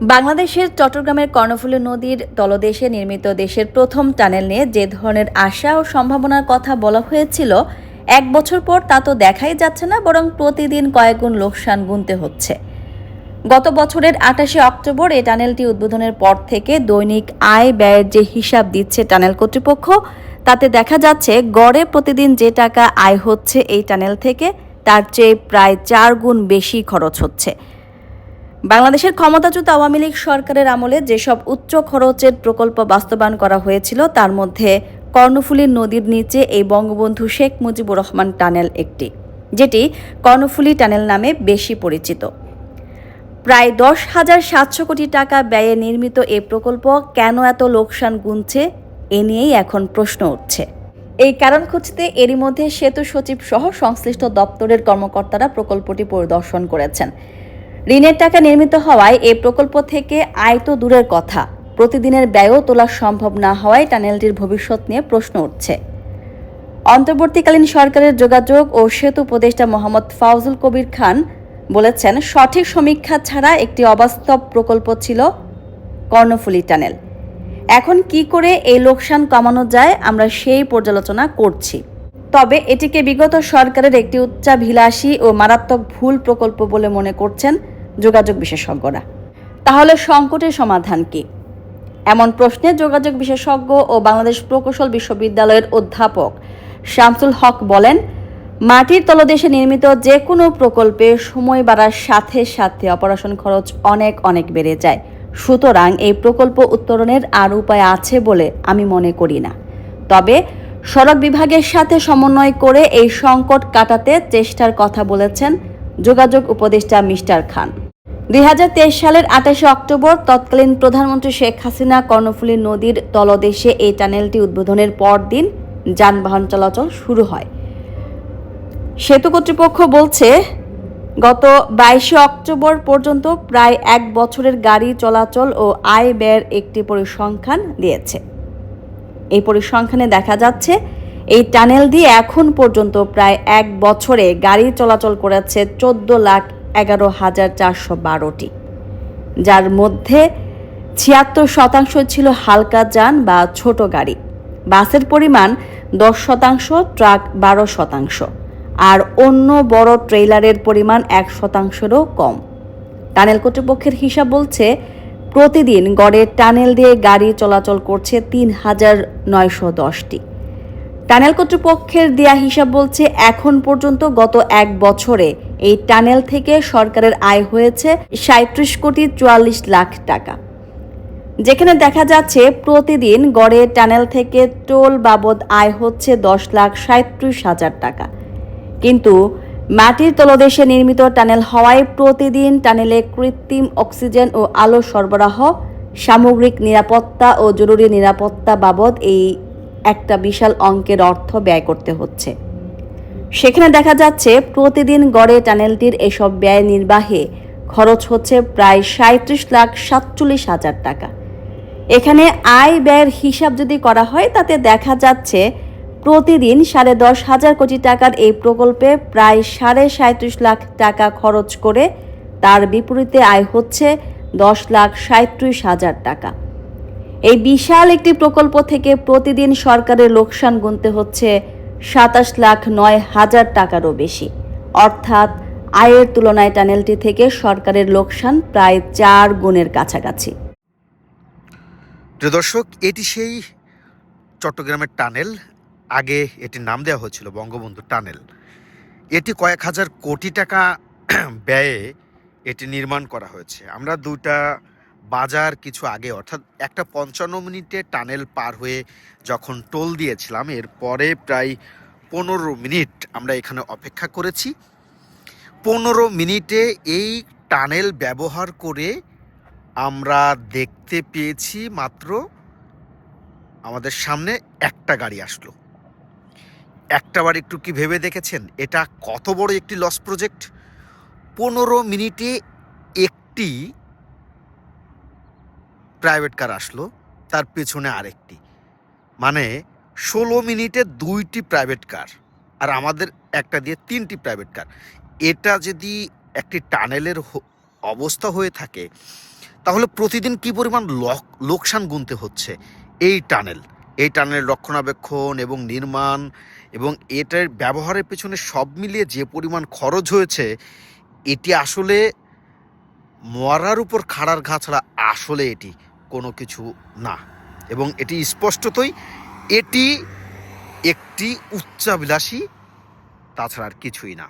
বাংলাদেশের চট্টগ্রামের কর্ণফুলী নদীর তলদেশে নির্মিত দেশের প্রথম টানেল নিয়ে যে ধরনের আশা ও সম্ভাবনার কথা বলা হয়েছিল, এক বছর পর তা তো দেখাই যাচ্ছে না, বরং প্রতিদিন কয়েকগুণ লোকসান গুনতে হচ্ছে। গত বছরের আঠাশে অক্টোবর এই টানেলটি উদ্বোধনের পর থেকে দৈনিক আয় ব্যয়ের যে হিসাব দিচ্ছে টানেল কর্তৃপক্ষ, তাতে দেখা যাচ্ছে গড়ে প্রতিদিন যে টাকা আয় হচ্ছে এই টানেল থেকে, তার চেয়ে প্রায় চার গুণ বেশি খরচ হচ্ছে। বাংলাদেশের ক্ষমতাচ্যুত আওয়ামী লীগ সরকারের আমলে যেসব উচ্চ খরচের প্রকল্প বাস্তবায়ন করা হয়েছিল, তার মধ্যে কর্ণফুলী নদীর নিচে এই বঙ্গবন্ধু শেখ মুজিবুর রহমান টানেল একটি, যেটি কর্ণফুলী টানেল নামে বেশি পরিচিত। প্রায় দশ হাজার সাতশো কোটি টাকা ব্যয়ে নির্মিত এই প্রকল্প কেন এত লোকসান গুনছে, এ নিয়েই এখন প্রশ্ন উঠছে। এই কারণ খুঁজতে এরই মধ্যে সেতু সচিব সহ সংশ্লিষ্ট দপ্তরের কর্মকর্তারা প্রকল্পটি পরিদর্শন করেছেন। ঋণের টাকা নির্মিত হওয়ায় এই প্রকল্প থেকে আয় তো দূরের কথা। প্রতিদিনের ব্যয়ও তোলা সম্ভব না হওয়ায় টানেলটির ভবিষ্যৎ নিয়ে প্রশ্ন উঠছে। অন্তর্বর্তীকালীন সরকারের যোগাযোগ ও সেতু উপদেষ্টা মোহাম্মদ ফাউজুল কবির খান বলেছেন, সঠিক সমীক্ষা ছাড়া একটি অবাস্তব প্রকল্প ছিল কর্ণফুলী টানেল। এখন কি করে এই লোকসান কমানো যায়, আমরা সেই পর্যালোচনা করছি। তবে এটিকে বিগত সরকারের একটি উচ্চাভিলাষী ও মারাত্মক ভুল প্রকল্প বলে মনে করছেন যোগাযোগ বিশেষজ্ঞরা। তাহলে সংকটের সমাধান কি? এমন প্রশ্নে যোগাযোগ বিশেষজ্ঞ ও বাংলাদেশ প্রকৌশল বিশ্ববিদ্যালয়ের অধ্যাপক শামসুল হক বলেন, মাটির তলদেশে নির্মিত যে কোনো প্রকল্পে সময় বাড়ার সাথে সাথে অপারেশন খরচ অনেক অনেক বেড়ে যায়। সুতরাং এই প্রকল্প উত্তরণের আর উপায় আছে বলে আমি মনে করি না। তবে সড়ক বিভাগের সাথে সমন্বয় করে এই সংকট কাটাতে চেষ্টার কথা বলেছেন যোগাযোগ উপদেষ্টা মিস্টার খান। দুই হাজার তেইশ সালের আঠাশে অক্টোবর তৎকালীন প্রধানমন্ত্রী শেখ হাসিনা কর্ণফুলী নদীর তলদেশে এই টানেলটি উদ্বোধনের পর দিন যানবাহন চলাচল শুরু হয়। সেতু কর্তৃপক্ষ বলছে, গত বাইশে অক্টোবর পর্যন্ত প্রায় এক বছরের গাড়ি চলাচল ও আয় ব্যয়ের একটি পরিসংখ্যান দিয়েছে। এই পরিসংখ্যানে দেখা যাচ্ছে, এই টানেল দিয়ে এখন পর্যন্ত প্রায় এক বছরে গাড়ি চলাচল করেছে চোদ্দ লাখ এগারো হাজার চারশো বারোটি। যার মধ্যে ছিয়াত্তর শতাংশ ছিল হালকা যান বা ছোট গাড়ি। বাসের পরিমাণ দশ শতাংশ, ট্রাক বারো শতাংশ। আর অন্য বড় ট্রেইলারের পরিমাণ এক শতাংশেরও কম। টানেল কর্তৃপক্ষের হিসাব বলছে, প্রতিদিন গড়ে টানেল দিয়ে গাড়ি চলাচল করছে তিন হাজার নয়শো দশটি। টানেল কর্তৃপক্ষের দেয়া হিসাব বলছে, এখন পর্যন্ত গত এক বছরে এই টানেল থেকে সরকারের আয় হয়েছে সাঁত্রিশ কোটি চুয়াল্লিশ লাখ টাকা। যেখানে দেখা যাচ্ছে প্রতিদিন গড়ে টানেল থেকে টোল বাবদ আয় হচ্ছে দশ লাখ সাঁত্রিশ হাজার টাকা। কিন্তু মাটির তলদেশে নির্মিত টানেল হওয়ায় প্রতিদিন টানেলে কৃত্রিম অক্সিজেন ও আলো সরবরাহ, সামগ্রিক নিরাপত্তা ও জরুরি নিরাপত্তা বাবদ এই একটা বিশাল অঙ্কের অর্থ ব্যয় করতে হচ্ছে। সেখানে দেখা যাচ্ছে প্রতিদিন গড়ে টানেলটির এসব ব্যয় নির্বাহে। খরচ হচ্ছে প্রায় সাঁত্রিশ লাখ সাতচল্লিশ হাজার টাকা। এখানে আয় ব্যয়ের হিসাব যদি করা হয়, তাতে দেখা যাচ্ছে প্রতিদিন সাড়ে দশ হাজার কোটি টাকার এই প্রকল্পে প্রায় সাড়ে সাঁত্রিশ লাখ টাকা খরচ করে তার বিপরীতে আয় হচ্ছে দশ লাখ সাঁত্রিশ হাজার টাকা। এই বিশাল একটি প্রকল্প থেকে প্রতিদিন সরকারের লোকসান গুনতে হচ্ছে সাতাশ লাখ নয় হাজার টাকারও বেশি। অর্থাৎ আয়ের তুলনায় টানেলটি থেকে সরকারের লোকসান প্রায় চার গুণের কাছাকাছি। দর্শক, এটি সেই চট্টগ্রামের টানেল। আগে এটির নাম দেওয়া হয়েছিল বঙ্গবন্ধু টানেল। এটি কয়েক হাজার কোটি টাকা ব্যয়ে এটি নির্মাণ করা হয়েছে। আমরা দুইটা বাজার কিছু আগে, অর্থাৎ একটা পঞ্চান্ন মিনিটে টানেল পার হয়ে যখন টোল দিয়েছিলাম, এরপরে প্রায় পনেরো মিনিট আমরা এখানে অপেক্ষা করেছি। পনেরো মিনিটে এই টানেল ব্যবহার করে আমরা দেখতে পেয়েছি মাত্র আমাদের সামনে একটা গাড়ি আসলো। একটাবার একটু কি ভেবে দেখেছেন? এটা কত বড় একটি লস প্রজেক্ট পনেরো মিনিটে একটি প্রাইভেট কার আসলো, তার পেছনে আরেকটি। মানে ষোলো মিনিটে দুইটি প্রাইভেট কার, আর আমাদের একটা দিয়ে তিনটি প্রাইভেট কার। এটা যদি একটি টানেলের অবস্থা হয়ে থাকে, তাহলে প্রতিদিন কি পরিমাণ লক- লোকসান গুনতে হচ্ছে এই টানেল? এই টানেলের রক্ষণাবেক্ষণ এবং নির্মাণ এবং এটার ব্যবহারের পেছনে সব মিলিয়ে যে পরিমাণ খরচ হয়েছে, এটি আসলে মরার উপর খাড়ার ঘা ছাড়া আসলে এটি কোনো কিছু না। এবং এটি স্পষ্টতই এটি একটি উচ্চাভিলাষী তাছাড়া আর কিছুই না।